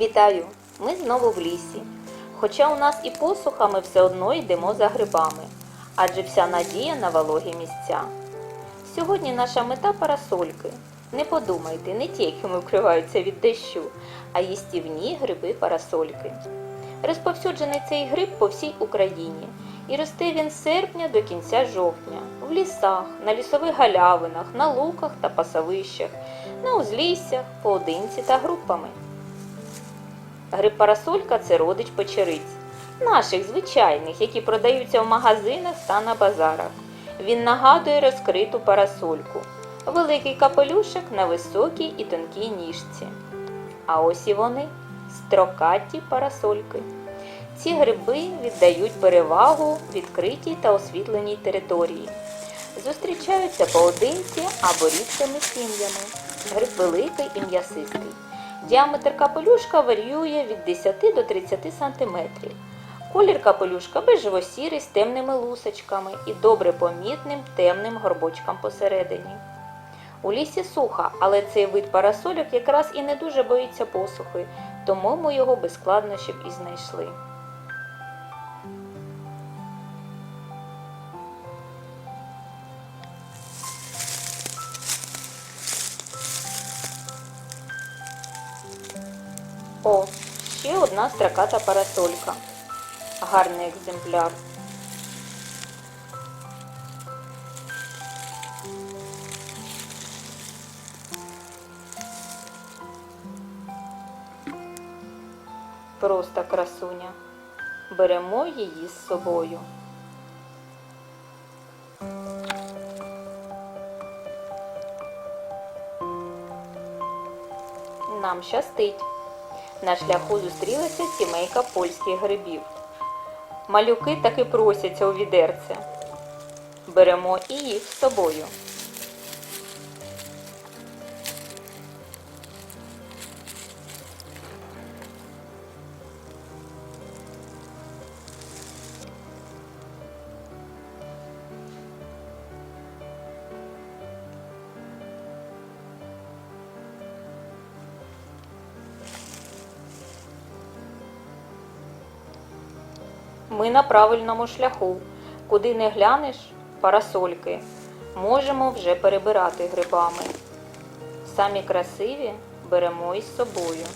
Вітаю! Ми знову в лісі. Хоча у нас і посуха, ми все одно йдемо за грибами, адже вся надія на вологі місця. Сьогодні наша мета парасольки. Не подумайте, не ті, якими вкриваються від дощу, а їстівні гриби парасольки. Розповсюджений цей гриб по всій Україні і росте він з серпня до кінця жовтня в лісах, на лісових галявинах, на луках та пасовищах, на узліссях, поодинці та групами. Гриб парасолька це родич печериць, наших звичайних, які продаються в магазинах та на базарах. Він нагадує розкриту парасольку, великий капелюшок на високій і тонкій ніжці. А ось і вони строкаті парасольки. Ці гриби віддають перевагу відкритій та освітленій території. Зустрічаються поодинці або рідкими сім'ями. Гриб великий і м'ясистий. Діаметр капелюшка варіює від 10 до 30 см. Колір капелюшка бежево-сірий з темними лусочками і добре помітним темним горбочком посередині. У лісі сухо, але цей вид парасольок якраз і не дуже боїться посухи, тому ми його без складнощів і знайшли. О, ще одна строката парасолька. Гарний екземпляр. Просто красуня. Беремо її з собою. Нам щастить. На шляху зустрілася сімейка польських грибів. Малюки таки просяться у відерце. Беремо і їх з собою. Ми на правильному шляху. Куди не глянеш парасольки. Можемо вже перебирати грибами. Самі красиві беремо із собою.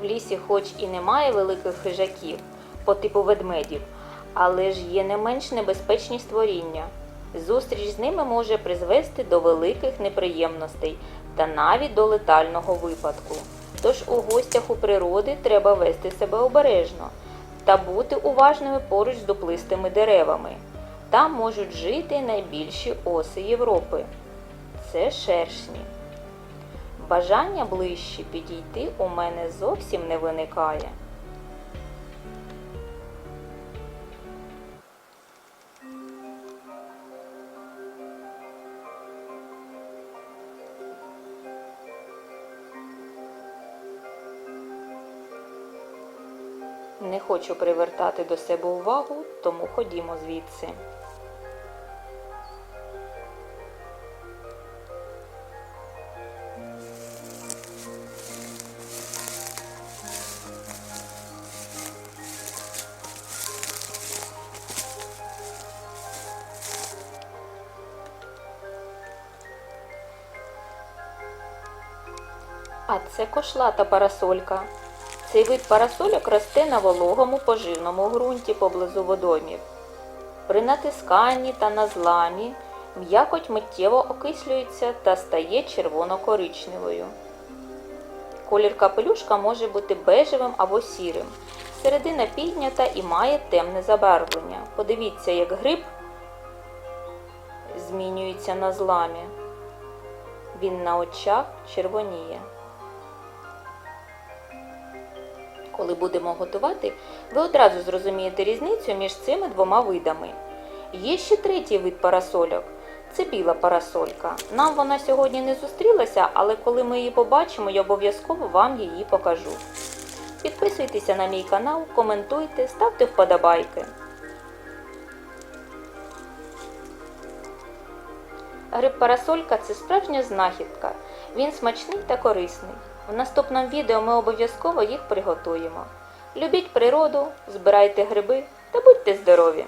В лісі хоч і немає великих хижаків по типу ведмедів, але ж є не менш небезпечні створіння. Зустріч з ними може призвести до великих неприємностей та навіть до летального випадку. Тож у гостях у природи треба вести себе обережно та бути уважними поруч з дуплистими деревами. Там можуть жити найбільші оси Європи. Це шершні. Бажання ближче підійти у мене зовсім не виникає. Не хочу привертати до себе увагу, тому ходімо звідси. А це кошлата парасолька. Цей вид парасольок росте на вологому поживному ґрунті поблизу водоймів. При натисканні та на зламі м'якоть миттєво окислюється та стає червоно-коричневою. Колір капелюшка може бути бежевим або сірим. Середина піднята і має темне забарвлення. Подивіться, як гриб змінюється на зламі. Він на очах червоніє. Коли будемо готувати, ви одразу зрозумієте різницю між цими двома видами. Є ще третій вид парасольок. Це біла парасолька. Нам вона сьогодні не зустрілася, але коли ми її побачимо, я обов'язково вам її покажу. Підписуйтеся на мій канал, коментуйте, ставте вподобайки. Гриб парасолька це справжня знахідка. Він смачний та корисний. В наступному відео ми обов'язково їх приготуємо. Любіть природу, збирайте гриби та будьте здорові!